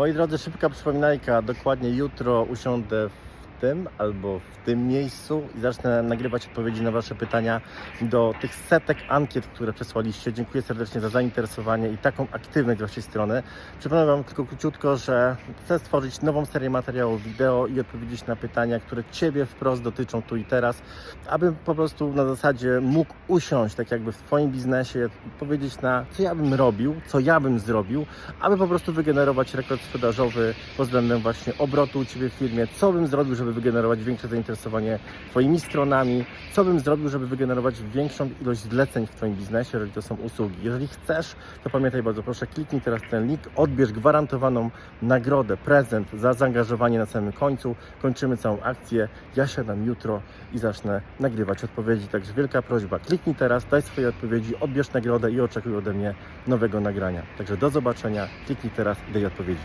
Moi drodzy, szybka przypominajka. Dokładnie jutro usiądę w tym albo w tym miejscu i zacznę nagrywać odpowiedzi na Wasze pytania do tych setek ankiet, które przesłaliście. Dziękuję serdecznie za zainteresowanie i taką aktywność z Waszej strony. Przypomnę Wam tylko króciutko, że chcę stworzyć nową serię materiałów wideo i odpowiedzieć na pytania, które Ciebie wprost dotyczą tu i teraz, aby po prostu na zasadzie mógł usiąść tak jakby w Twoim biznesie, powiedzieć na co ja bym robił, co ja bym zrobił, aby po prostu wygenerować rekord sprzedażowy pod względem właśnie obrotu u Ciebie w firmie, co bym zrobił, żeby wygenerować większe zainteresowanie Twoimi stronami, co bym zrobił, żeby wygenerować większą ilość zleceń w Twoim biznesie, jeżeli to są usługi. Jeżeli chcesz, to pamiętaj bardzo proszę, kliknij teraz ten link, odbierz gwarantowaną nagrodę, prezent za zaangażowanie na samym końcu. Kończymy całą akcję. Ja siadam jutro i zacznę nagrywać odpowiedzi. Także wielka prośba, kliknij teraz, daj swoje odpowiedzi, odbierz nagrodę i oczekuj ode mnie nowego nagrania. Także do zobaczenia, kliknij teraz i daj odpowiedzi.